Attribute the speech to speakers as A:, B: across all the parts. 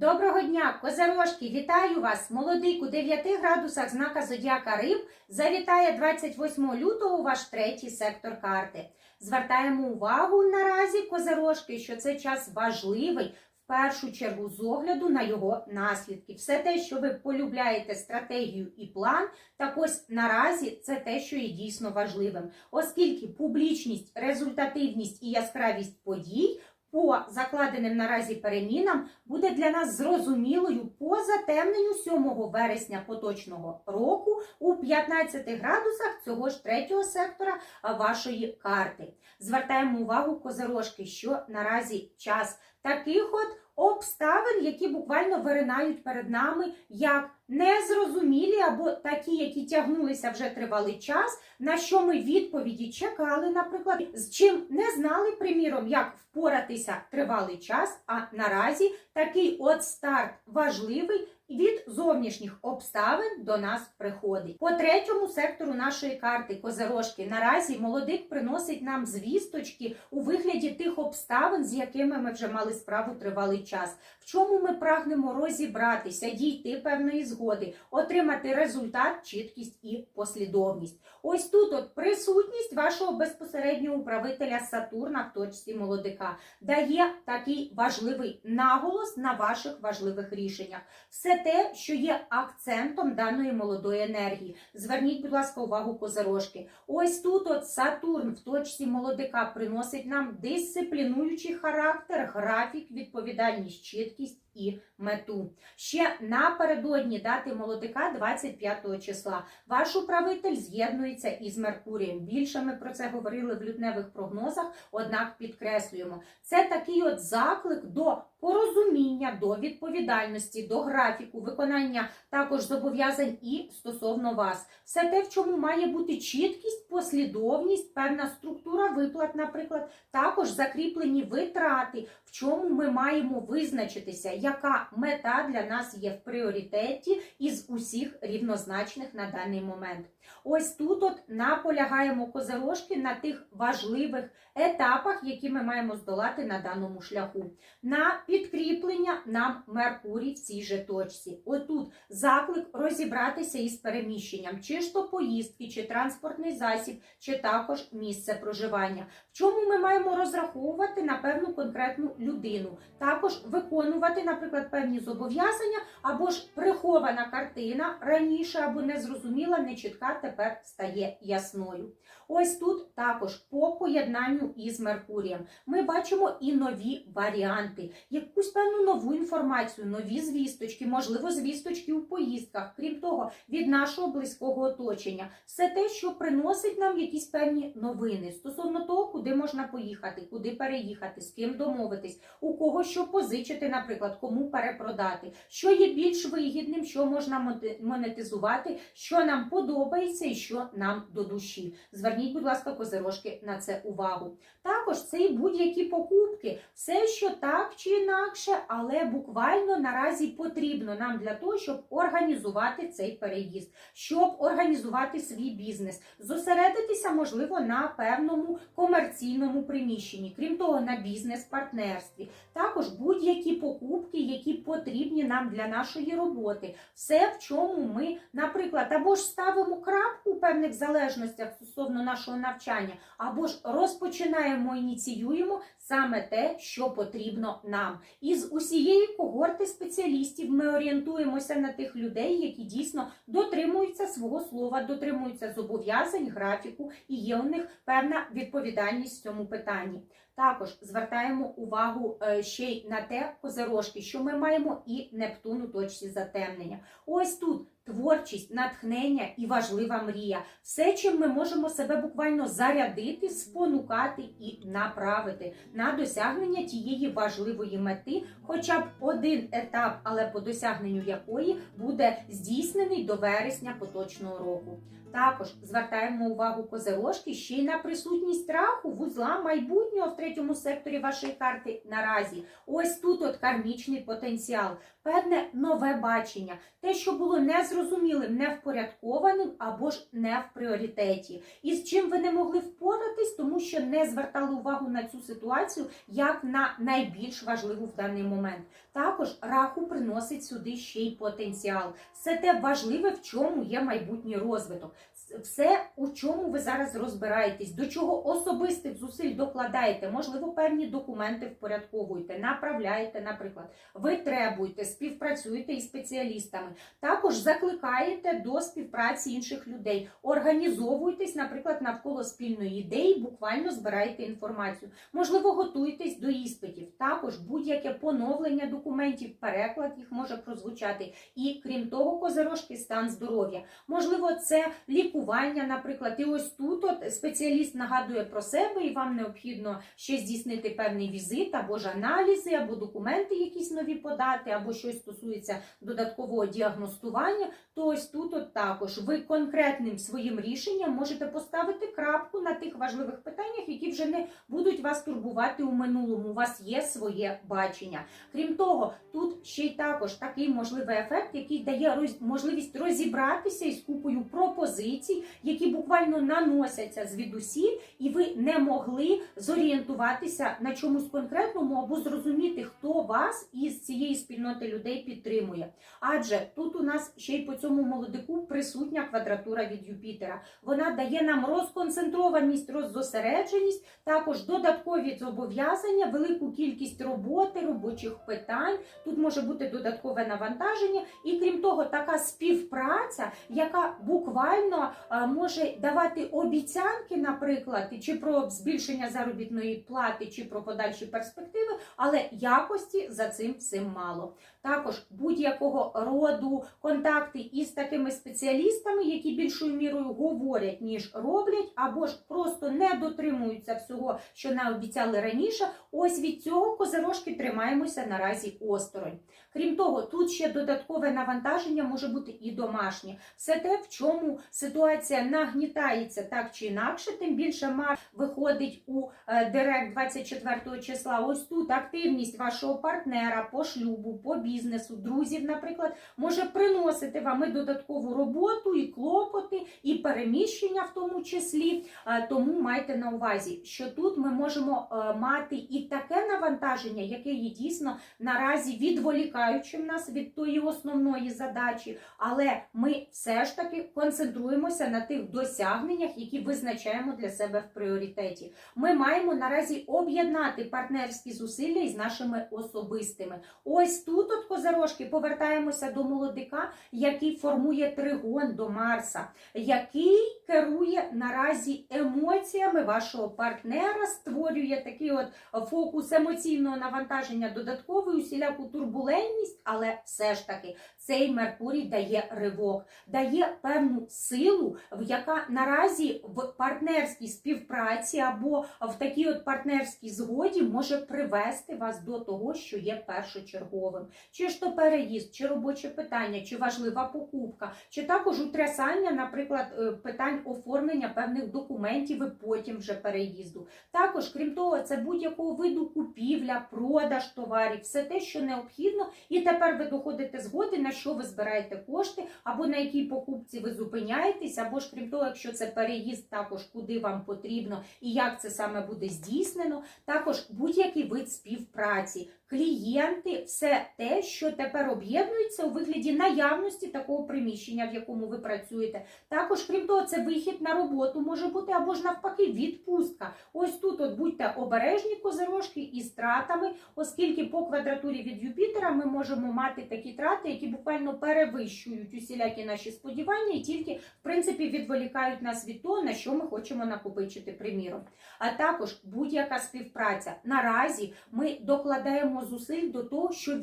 A: Доброго дня, козирожки! Вітаю вас! Молодик у 9 градусах знака Зодіака Риб завітає 28 лютого у ваш третій сектор карти. Звертаємо увагу наразі, козирожки, що це час важливий. В першу чергу з огляду на його наслідки. Все те, що ви полюбляєте стратегію і план, так ось наразі це те, що є дійсно важливим, оскільки публічність, результативність і яскравість подій по закладеним наразі перемінам буде для нас зрозумілою по затемненню 7 вересня поточного року у 15 градусах цього ж третього сектора вашої карти. Звертаємо увагу козирожки, що наразі час таких от обставин, які буквально виринають перед нами як незрозумілі або такі, які тягнулися вже тривалий час, на що ми відповіді чекали, наприклад, з чим не знали, приміром, як впоратися тривалий час. А наразі такий от старт важливий. Від зовнішніх обставин до нас приходить. По третьому сектору нашої карти Козирожки наразі молодик приносить нам звісточки у вигляді тих обставин, з якими ми вже мали справу тривалий час. В чому ми прагнемо розібратися, дійти певної згоди, отримати результат, чіткість і послідовність. Ось тут от присутність вашого безпосереднього управителя Сатурна в точці молодика дає такий важливий наголос на ваших важливих рішеннях. Все те, що є акцентом даної молодої енергії. Зверніть, будь ласка, увагу козорожки. Ось тут от Сатурн в точці молодика приносить нам дисциплінуючий характер, графік, відповідальність, чіткість і мету. Ще напередодні дати молодика 25 числа. Ваш управитель з'єднується із Меркурієм. Більше ми про це говорили в лютневих прогнозах, однак підкреслюємо, це такий от заклик до порозуміння, до відповідальності, до графіку, виконання також зобов'язань і стосовно вас. Все те, в чому має бути чіткість, послідовність, певна структура виплат, наприклад, також закріплені витрати, в чому ми маємо визначитися, яка мета для нас є в пріоритеті із усіх рівнозначних на даний момент. Ось тут от наполягаємо козирожки на тих важливих етапах, які ми маємо здолати на даному шляху. На підкріплення нам Меркурій в цій же точці. Отут заклик розібратися із переміщенням, чи ж то поїздки, чи транспортний засіб, чи також місце проживання. В чому ми маємо розраховувати на певну конкретну людину, також виконувати, наприклад, певні зобов'язання, або ж прихована картина раніше або незрозуміла, нечітка тепер стає ясною. Ось тут також по поєднанню із Меркурієм ми бачимо і нові варіанти, якусь певну нову інформацію, нові звісточки, можливо, звісточки у поїздках, крім того, від нашого близького оточення. Все те, що приносить нам якісь певні новини стосовно того, куди можна поїхати, куди переїхати, з ким домовитись, у кого що позичити, наприклад, кому перепродати, що є більш вигідним, що можна монетизувати, що нам подобається і що нам до душі. Зверніть, будь ласка, козирожки на це увагу. Також це і будь-які покупки, все, що так чи інакше, але буквально наразі потрібно нам для того, щоб організувати цей переїзд, щоб організувати свій бізнес, зосередитися, можливо, на певному комерційному приміщенні, крім того, на бізнес-партнерстві. Також будь-які покупки, які потрібні нам для нашої роботи, все, в чому ми, наприклад, або ж ставимо крапку у певних залежностях стосовно нашого навчання, або ж розпочинаємо, ініціюємо саме те, що потрібно нам. Із усієї когорти спеціалістів ми орієнтуємося на тих людей, які дійсно дотримуються свого слова, дотримуються зобов'язань, графіку, і є у них певна відповідальність в цьому питанні. Також звертаємо увагу е, ще й на те козирожки, що ми маємо і Нептун у точці затемнення. Ось тут творчість, натхнення і важлива мрія. Все, чим ми можемо себе буквально зарядити, спонукати і направити на досягнення тієї важливої мети, хоча б один етап, але по досягненню якої буде здійснений до вересня поточного року. Також звертаємо увагу козирожки ще й на присутність страху вузла майбутнього в третьому секторі вашої карти наразі. Ось тут от кармічний потенціал, певне нове бачення, те, що було незрозумілим, невпорядкованим або ж не в пріоритеті. І з чим ви не могли впоратись, тому що не звертали увагу на цю ситуацію як на найбільш важливу в даний момент. Також раху приносить сюди ще й потенціал. Все те важливе, в чому є майбутній розвиток. Все, у чому ви зараз розбираєтесь, до чого особистих зусиль докладаєте, можливо, певні документи впорядковуєте, направляєте, наприклад, ви требуєте, співпрацюєте із спеціалістами. Також закликаєте до співпраці інших людей, організовуєтесь, наприклад, навколо спільної ідеї, буквально збираєте інформацію. Можливо, готуєтесь до іспитів. Також будь-яке поновлення документів, переклад їх може прозвучати. І крім того, козирожки стан здоров'я. Можливо, це лікування, наприклад. І ось тут от спеціаліст нагадує про себе, і вам необхідно ще здійснити певний візит, або ж аналізи, або документи якісь нові подати, або щось стосується додаткового діагностування. То ось тут от також ви конкретним своїм рішенням можете поставити крапку на тих важливих питаннях, які вже не будуть вас турбувати у минулому. У вас є своє бачення. Крім того, тут ще й також такий можливий ефект, який дає можливість розібратися із купою пропозицій, які буквально наносяться звідусіль, і ви не могли зорієнтуватися на чомусь конкретному або зрозуміти, хто вас із цієї спільноти людей підтримує. Адже тут у нас ще й по цьому молодику присутня квадратура від Юпітера. Вона дає нам розконцентрованість, роззосередженість, також додаткові зобов'язання, велику кількість роботи, робочих питань. Тут може бути додаткове навантаження, і крім того, така співпраця, яка буквально може давати обіцянки, наприклад, чи про збільшення заробітної плати, чи про подальші перспективи, але якості за цим всім мало. Також будь-якого роду контакти із такими спеціалістами, які більшою мірою говорять, ніж роблять, або ж просто не дотримуються всього, що нам обіцяли раніше. Ось від цього козирожки тримаємося наразі осторонь. Крім того, тут ще додаткове навантаження може бути і домашнє. Все те, в чому ситуація нагнітається так чи інакше, тим більше Марс виходить у е, директ 24 числа. Ось тут активність вашого партнера по шлюбу, по бізнесу, друзів, наприклад, може приносити вам і додаткову роботу, і клопоти, і переміщення в тому числі. Тому майте на увазі, що тут ми можемо е, мати і таке навантаження, яке є дійсно наразі відволікаючим нас від тої основної задачі, але ми все ж таки концентруємося на тих досягненнях, які визначаємо для себе в пріоритеті. Ми маємо наразі об'єднати партнерські зусилля із нашими особистими. Ось тут, от козирожки, повертаємося до молодика, який формує тригон до Марса, який керує наразі емоціями вашого партнера, створює такий от фокус емоційного навантаження, додатковий усіляку турбулентність, але все ж таки цей Меркурій дає ривок, дає певну силу, яка наразі в партнерській співпраці або в такій от партнерській згоді може привести вас до того, що є першочерговим. Чи ж то переїзд, чи робоче питання, чи важлива покупка, чи також утрясання, наприклад, е, питань оформлення певних документів і потім вже переїзду. Також, крім того, це будь-якого виду купівля, продаж товарів, все те, що необхідно, і тепер ви доходите згоди, на що ви збираєте кошти, або на якій покупці ви зупиняєтесь, або ж крім того, якщо це переїзд, також куди вам потрібно і як це саме буде здійснено. Також будь-який вид співпраці, клієнти, все те, що тепер об'єднується у вигляді наявності такого приміщення, в якому ви працюєте. Також, крім того, це вихід на роботу може бути або ж навпаки відпустка. Ось тут от будьте обережні козирожки із тратами, оскільки по квадратурі від Юпітера ми можемо мати такі трати, які буквально перевищують усілякі наші сподівання і тільки в принципі відволікають нас від того, на що ми хочемо накопичити приміром. А також будь-яка співпраця. Наразі ми докладаємо зусиль до того, що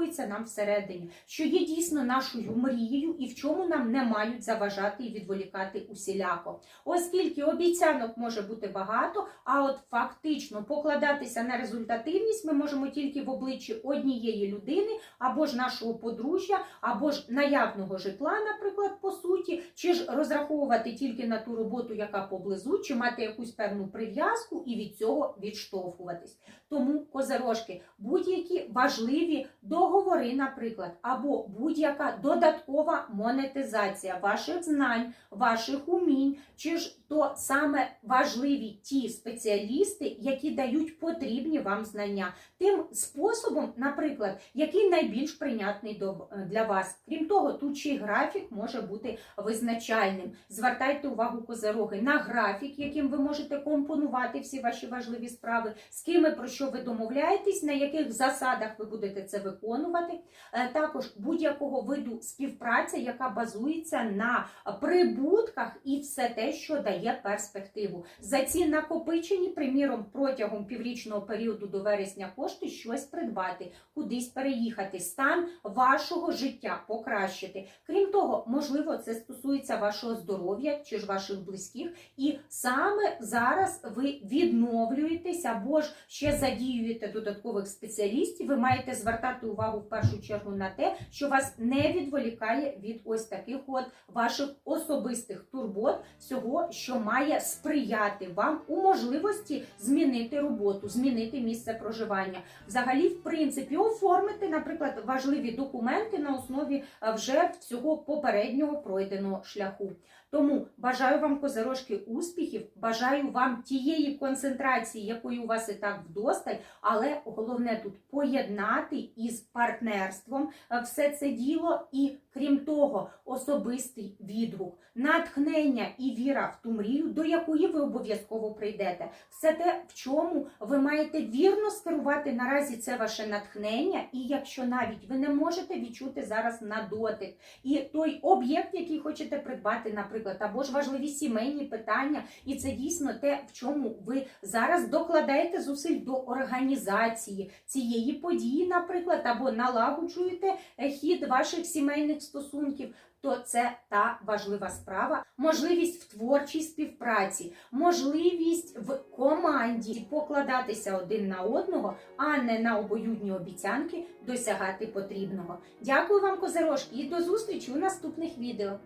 A: відгукується нам всередині, що є дійсно нашою мрією і в чому нам не мають заважати і відволікати усіляко. Оскільки обіцянок може бути багато, а от фактично покладатися на результативність ми можемо тільки в обличчі однієї людини, або ж нашого подружжя, або ж наявного житла, наприклад, по суті, чи ж розраховувати тільки на ту роботу, яка поблизу, чи мати якусь певну прив'язку і від цього відштовхуватись. Тому козерожки, будь-які важливі договори, наприклад, або будь-яка додаткова монетизація ваших знань, ваших умінь, чи ж то саме важливі ті спеціалісти, які дають потрібні вам знання, тим способом, наприклад, який найбільш прийнятний до- для вас. Крім того, тут ще графік може бути визначальним. Звертайте увагу козероги на графік, яким ви можете компонувати всі ваші важливі справи, з ким і про що ви домовляєтесь, на яких засадах ви будете це виконувати. Е, Також будь-якого виду співпраці, яка базується на прибутках і все те, що дає перспективу. За ці накопичені, приміром, протягом піврічного періоду до вересня кошти щось придбати, кудись переїхати, стан вашого життя покращити. Крім того, можливо, це стосується вашого здоров'я чи ж ваших близьких, і саме зараз ви відновлюєтесь або ж ще задіюєте додаткових спеціалістів. Ви маєте звертати увагу в першу чергу на те, що вас не відволікає від ось таких от ваших особистих турбот, всього, що має сприяти вам у можливості змінити роботу, змінити місце проживання. Взагалі, в принципі, оформити, наприклад, важливі документи на основі е, вже всього попереднього пройденого шляху. Тому бажаю вам козирожки успіхів, бажаю вам тієї концентрації, якої у вас і так вдосталь, але головне тут поєднати із партнерством е, все це діло, і крім того, особистий відгук, натхнення і віра в ту мрію, до якої ви обов'язково прийдете. Все те, в чому ви маєте вірно скерувати наразі це ваше натхнення, і якщо навіть ви не можете відчути зараз на дотик, і той об'єкт, який хочете придбати, наприклад, або ж важливі сімейні питання, і це дійсно те, в чому ви зараз докладаєте зусиль до організації цієї події, наприклад, або налагоджуєте е, хід ваших сімейних стосунків. То це та важлива справа, можливість в творчій співпраці, можливість в команді покладатися один на одного, а не на обоюдні обіцянки досягати потрібного. Дякую вам, козирожки, і до зустрічі у наступних відео.